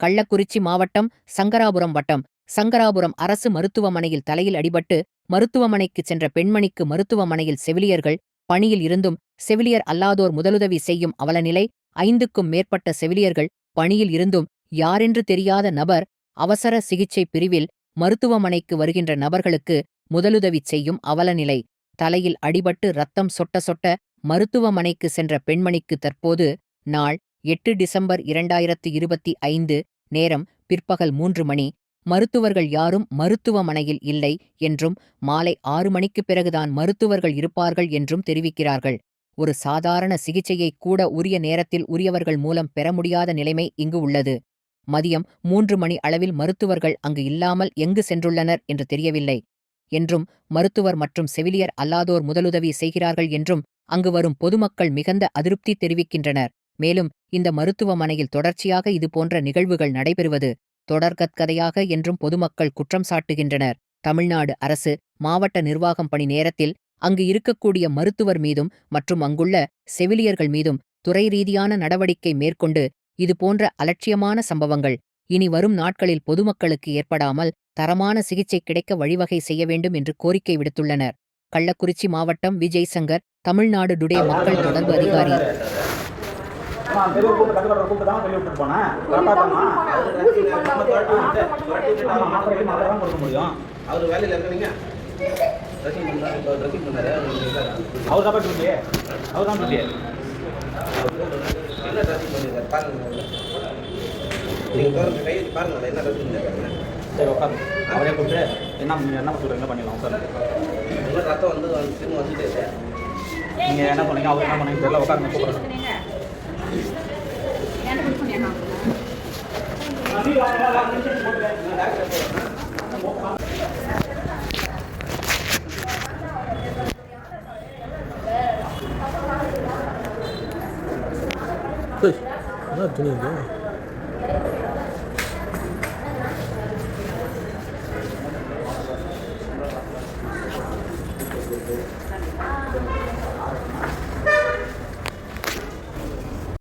கள்ளக்குறிச்சி மாவட்டம் சங்கராபுரம் வட்டம். சங்கராபுரம் அரசு மருத்துவமனையில் தலையில் அடிபட்டு மருத்துவமனைக்கு சென்ற பெண்மணிக்கு மருத்துவமனையில் செவிலியர்கள் பணியில் இருந்தும் செவிலியர் அல்லாதோர் முதலுதவி செய்யும் அவலநிலை ஐந்துக்கும் மேற்பட்ட செவிலியர்கள் பணியில் இருந்தும் யாரென்று தெரியாத நபர் அவசர சிகிச்சை பிரிவில் மருத்துவமனைக்கு வருகின்ற நபர்களுக்கு முதலுதவி செய்யும் அவலநிலை. தலையில் அடிபட்டு ரத்தம் சொட்ட சொட்ட மருத்துவமனைக்கு சென்ற பெண்மணிக்கு தற்போது நாள் எட்டு டிசம்பர் இரண்டாயிரத்து இருபத்தி ஐந்து நேரம் பிற்பகல் மூன்று மணி. மருத்துவர்கள் யாரும் மருத்துவமனையில் இல்லை என்றும் மாலை ஆறு மணிக்குப் பிறகுதான் மருத்துவர்கள் இருப்பார்கள் என்றும் தெரிவிக்கிறார்கள். ஒரு சாதாரண சிகிச்சையை கூட உரிய நேரத்தில் உரியவர்கள் மூலம் பெற முடியாத நிலைமை இங்கு உள்ளது. மதியம் மூன்று மணி அளவில் மருத்துவர்கள் அங்கு இல்லாமல் எங்கு சென்றுள்ளனர் என்று தெரியவில்லை. என்றும் மருத்துவர் மற்றும் செவிலியர் அல்லாதோர் முதலுதவி செய்கிறார்கள் என்றும் அங்கு வரும் பொதுமக்கள் மிகுந்த அதிருப்தி தெரிவிக்கின்றனர். மேலும் இந்த மருத்துவமனையில் தொடர்ச்சியாக இதுபோன்ற நிகழ்வுகள் நடைபெறுவது தொடர்கத்கதையாக என்றும் பொதுமக்கள் குற்றம் சாட்டுகின்றனர். தமிழ்நாடு அரசு மாவட்ட நிர்வாகம் பணி நேரத்தில் அங்கு இருக்கக்கூடிய மருத்துவர் மீதும் மற்றும் அங்குள்ள செவிலியர்கள் மீதும் துறை ரீதியான நடவடிக்கை மேற்கொண்டு இதுபோன்ற அலட்சியமான சம்பவங்கள் இனி வரும் நாட்களில் பொதுமக்களுக்கு ஏற்படாமல் தரமான சிகிச்சை கிடைக்க வழிவகை செய்ய வேண்டும் என்று கோரிக்கை விடுத்துள்ளனர். கள்ளக்குறிச்சி மாவட்டம் விஜய் சங்கர் தமிழ்நாடு டுடே மக்கள் தொடர்பு அதிகாரி அம்மா பெரிய கூப்பிட்டு கட்டுக்கடை கூப்பிட்டு தான் வெளியே விட்டுட்டு போனேன். மாத்திரை தான் கொடுக்க முடியும். அவர் வேலையில் இருக்கிறீங்க ட்ரெஸ்ஸிங் பண்ணாரு இப்போ ட்ரெஸ்ஸிங் பண்ணாரு. அவர் தான் டியூட்டி அவர் தான் டியூட்டி என்ன ட்ரெஸ்ஸிங் பண்ணிருக்காரு? பாருங்க நீங்கள் தோற கை பாருங்க என்ன ட்ரெஸ்ஸிங் சரி உட்காந்து அவரே கூப்பிட்டு என்ன என்ன சொல்கிறீங்க பண்ணிடலாம் உட்காந்து ரத்தம் வந்து வந்து திரும்ப வந்துட்டே நீங்கள் என்ன சொன்னீங்க அவர் என்ன பண்ணீங்க தெரியல உட்காந்து கூப்பிடுறேன் என்ன துணி இது